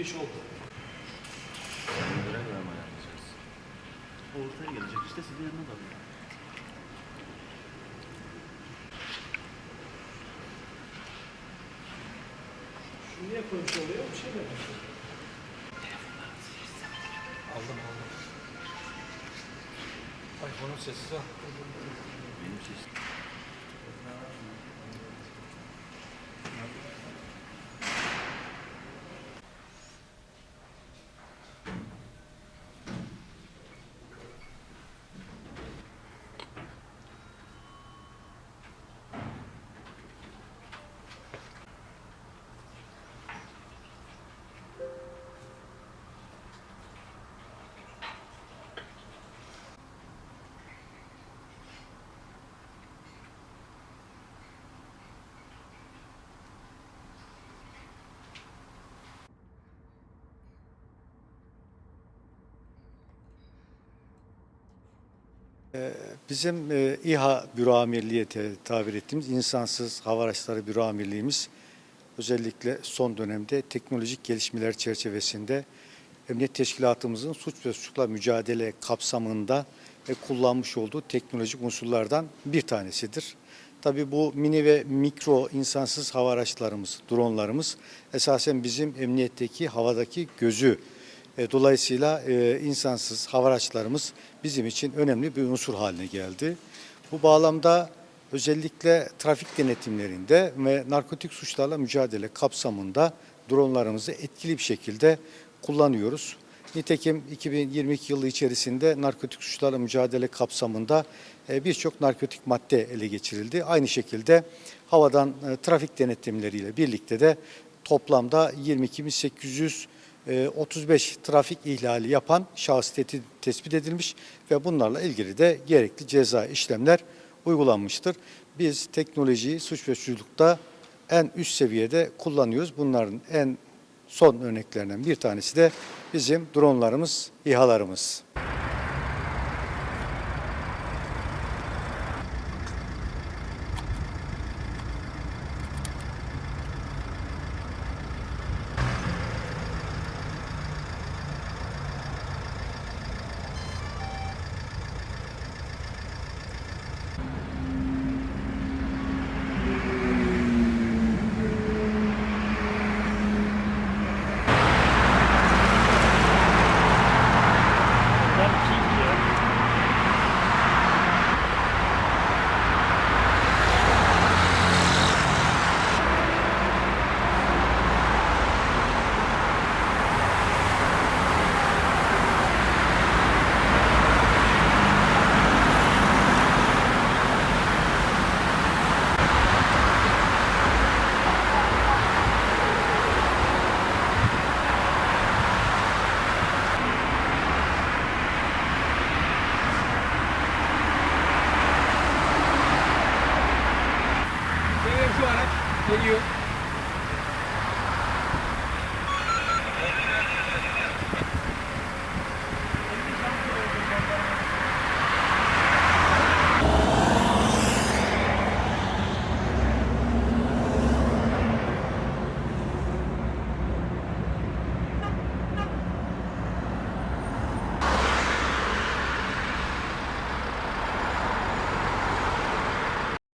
iş oldu. Göre göre mi ayarlayacağız? O ortaya gelecek işte sizin yanına da alıyor. Şu niye koymuş oluyor? Bir şey mi? Aldım aldım. iPhone'un sesi de. Benim sesim. Bizim e, İHA Büro Amirliği tabir ettiğimiz insansız hava araçları büro amirliğimiz özellikle son dönemde teknolojik gelişmeler çerçevesinde emniyet teşkilatımızın suç ve suçla mücadele kapsamında kullanmış olduğu teknolojik unsurlardan bir tanesidir. Tabii bu mini ve mikro insansız hava araçlarımız, dronlarımız esasen bizim emniyetteki havadaki gözü Dolayısıyla e, insansız hava araçlarımız bizim için önemli bir unsur haline geldi. Bu bağlamda özellikle trafik denetimlerinde ve narkotik suçlarla mücadele kapsamında dronlarımızı etkili bir şekilde kullanıyoruz. Nitekim 2022 yılı içerisinde narkotik suçlarla mücadele kapsamında e, birçok narkotik madde ele geçirildi. Aynı şekilde havadan e, trafik denetimleriyle birlikte de toplamda 22.800 e, 35 trafik ihlali yapan şahıs tespit edilmiş ve bunlarla ilgili de gerekli ceza işlemler uygulanmıştır. Biz teknolojiyi suç ve suçlulukta en üst seviyede kullanıyoruz. Bunların en son örneklerinden bir tanesi de bizim dronlarımız, İHA'larımız. Will you.